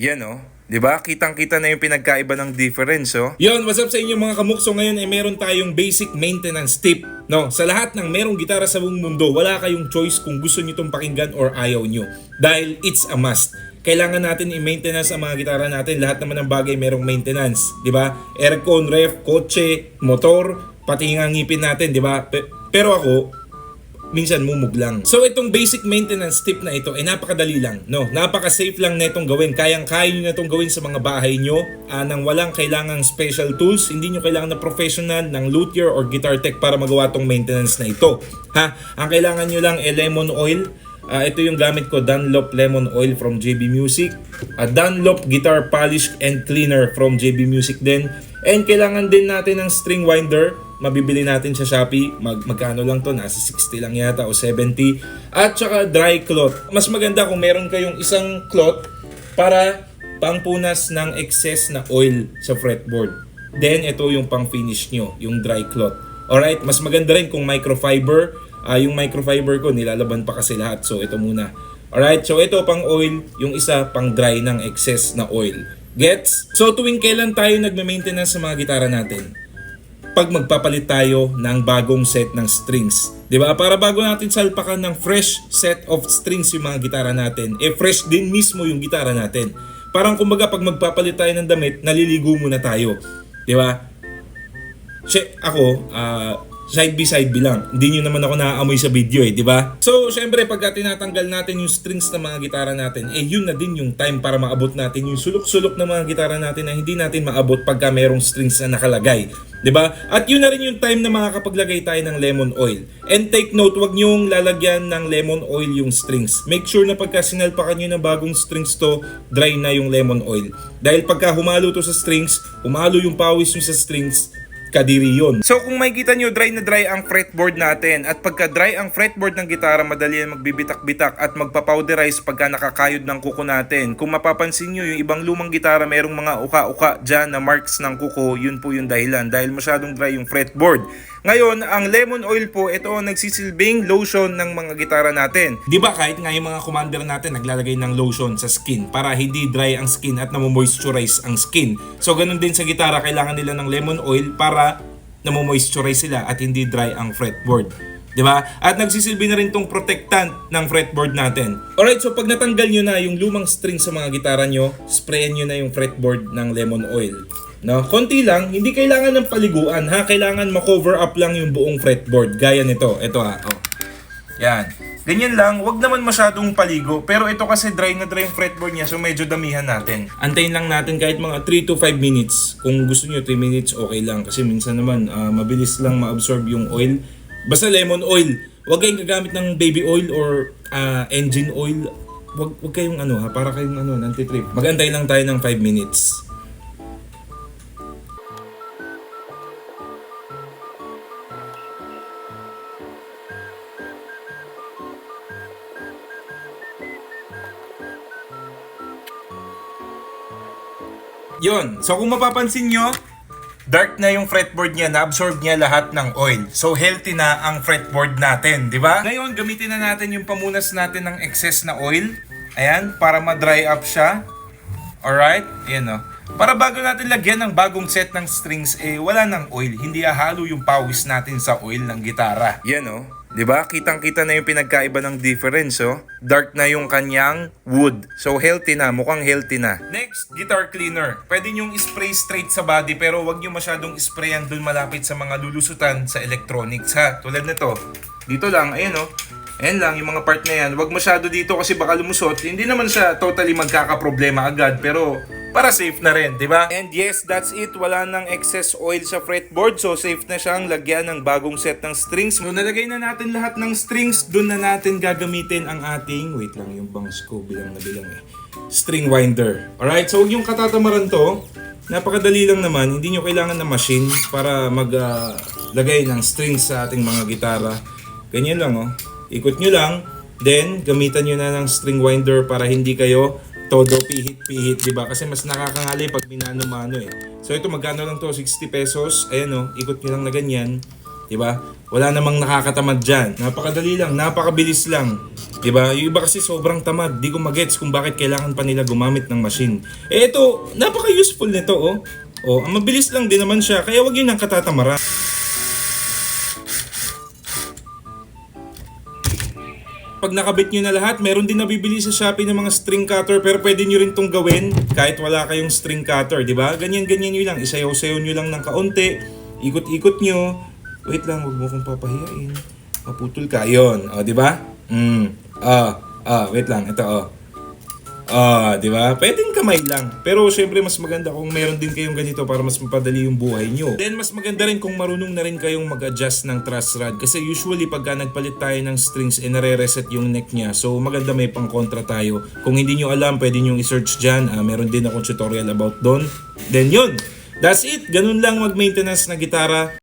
Yan oh. 'Di ba? Kitang-kita na yung pinagkaiba ng difference oh. Yon, what's up sa inyo mga kamukso? Ngayon ay meron tayong basic maintenance tip. No, sa lahat ng merong gitara sa buong mundo, wala kayong choice kung gusto niyo itong pakinggan or ayaw nyo. Dahil it's a must. Kailangan natin i-maintenance ang mga gitara natin. Lahat naman ng bagay merong maintenance, 'di ba? Aircon, ref, kotse, motor, pati nga ngipin natin, 'di ba? Pe- Pero ako, minsan mumug lang. So itong basic maintenance tip na ito ay napakadali lang. No, napaka-safe lang na itong gawin. Kayang-kaya nyo na itong gawin sa mga bahay nyo ah, nang walang kailangang special tools. Hindi nyo kailangan na professional ng luthier or guitar tech para magawa itong maintenance na ito. Ha? Ang kailangan nyo lang ay lemon oil. Ah, ito yung gamit ko, Dunlop Lemon Oil from JB Music. Ah, Dunlop Guitar Polish and Cleaner from JB Music din. And kailangan din natin ng string winder. Mabibili natin sa Shopee. Mag magkano lang to? Nasa 60 lang yata o 70. At saka dry cloth. Mas maganda kung meron kayong isang cloth para pangpunas ng excess na oil sa fretboard. Then, ito yung pang finish nyo, yung dry cloth. Alright, mas maganda rin kung microfiber. Ah, yung microfiber ko, nilalaban pa kasi lahat. So, ito muna. Alright, so ito pang oil, yung isa pang dry ng excess na oil. Gets? So, tuwing kailan tayo nagme-maintenance sa mga gitara natin? Pag magpapalit tayo ng bagong set ng strings. 'Di ba? Para bago natin salpakan ng fresh set of strings yung mga gitara natin, eh fresh din mismo yung gitara natin. Parang kumbaga pag magpapalit tayo ng damit, naliligo muna tayo. 'Di ba? Che, ako, ah, side by side bilang. Hindi nyo naman ako naaamoy sa video eh, di ba? So, syempre, pagka tinatanggal natin yung strings ng mga gitara natin, eh yun na din yung time para maabot natin yung sulok-sulok ng mga gitara natin na hindi natin maabot pagka merong strings na nakalagay. Di ba? At yun na rin yung time na makakapaglagay tayo ng lemon oil. And take note, wag nyong lalagyan ng lemon oil yung strings. Make sure na pagka sinalpakan nyo ng bagong strings to, dry na yung lemon oil. Dahil pagka humalo to sa strings, humalo yung pawis nyo sa strings, kadiri yun. So kung makikita nyo, dry na dry ang fretboard natin at pagka dry ang fretboard ng gitara, madali yan magbibitak-bitak at magpapowderize pagka nakakayod ng kuko natin. Kung mapapansin nyo, yung ibang lumang gitara, merong mga uka-uka dyan na marks ng kuko, yun po yung dahilan dahil masyadong dry yung fretboard. Ngayon, ang lemon oil po, ito ang nagsisilbing lotion ng mga gitara natin. Di ba kahit nga yung mga commander natin naglalagay ng lotion sa skin para hindi dry ang skin at namomoisturize ang skin. So ganun din sa gitara, kailangan nila ng lemon oil para namomoisturize sila at hindi dry ang fretboard. Di ba? At nagsisilbi na rin tong protectant ng fretboard natin. Alright, so pag natanggal nyo na yung lumang string sa mga gitara nyo, sprayan nyo na yung fretboard ng lemon oil. No, konti lang, hindi kailangan ng paliguan ha, kailangan ma-cover up lang yung buong fretboard gaya nito. Ito ha, oh. Yan. Ganyan lang, wag naman masyadong paligo. Pero ito kasi dry na dry yung fretboard niya, so medyo damihan natin. Antayin lang natin kahit mga 3 to 5 minutes. Kung gusto nyo 3 minutes, okay lang. Kasi minsan naman, ah, mabilis lang ma-absorb yung oil. Basta lemon oil. Huwag kayong gagamit ng baby oil or ah, engine oil. Huwag, huwag kayong ano ha, para kayong ano, nantitrip. Magantay lang tayo ng 5 minutes. Yun. So kung mapapansin nyo, dark na yung fretboard niya, na-absorb niya lahat ng oil. So healthy na ang fretboard natin, di ba? Ngayon, gamitin na natin yung pamunas natin ng excess na oil. Ayan, para ma-dry up siya. Alright? Ayan o. Para bago natin lagyan ng bagong set ng strings, eh wala ng oil. Hindi ahalo yung pawis natin sa oil ng gitara. Yan o. 'Di ba? Kitang-kita na yung pinagkaiba ng difference, oh. Dark na yung kanyang wood. So healthy na, mukhang healthy na. Next, guitar cleaner. Pwede nyong spray straight sa body pero wag nyo masyadong sprayan dun malapit sa mga lulusutan sa electronics ha. Tulad nito. Dito lang, ayan oh. Ayan lang, yung mga part na yan. Wag masyado dito kasi baka lumusot. Hindi naman siya totally magkakaproblema agad pero para safe na rin, di ba? And yes, that's it. Wala nang excess oil sa fretboard so safe na siyang lagyan ng bagong set ng strings. Nung nalagay na natin lahat ng strings, doon na natin gagamitin ang ating, wait lang, yung bangs ko bilang na bilang eh, string winder. Alright, so yung katatamaran to. Napakadali lang naman, hindi nyo kailangan ng machine para maglagay ng strings sa ating mga gitara. Ganyan lang oh. Ikot nyo lang, then gamitan nyo na ng string winder para hindi kayo todo pihit-pihit, di ba? Kasi mas nakakangali pag minano-mano eh. So ito magkano lang to? 60 pesos. Ayan oh, ikot nyo lang na ganyan. 'di ba? Wala namang nakakatamad diyan. Napakadali lang, napakabilis lang. 'Di ba? Yung iba kasi sobrang tamad, di ko magets kung bakit kailangan pa nila gumamit ng machine. Eh ito, napaka-useful nito oh. Oh, ang mabilis lang din naman siya, kaya wag yun ang katatamaran. Pag nakabit nyo na lahat, meron din nabibili sa Shopee ng mga string cutter pero pwede nyo rin tong gawin kahit wala kayong string cutter, di ba? Ganyan-ganyan nyo lang, isayaw-sayaw nyo lang ng kaunti, ikot-ikot nyo. Wait lang, huwag mo kong papahiyain. Maputol ka. Yun, o, di ba? Mm. Ah, ah, wait lang, ito, oh. Ah, di ba? Pwedeng kamay lang. Pero syempre mas maganda kung meron din kayong ganito para mas mapadali yung buhay nyo. Then mas maganda rin kung marunong na rin kayong mag-adjust ng truss rod kasi usually pagka nagpalit tayo ng strings eh nare-reset yung neck niya. So maganda may pang kontra tayo. Kung hindi nyo alam, pwede nyo i-search dyan. Ah, meron din akong tutorial about doon. Then yun. That's it. Ganun lang mag-maintenance na gitara.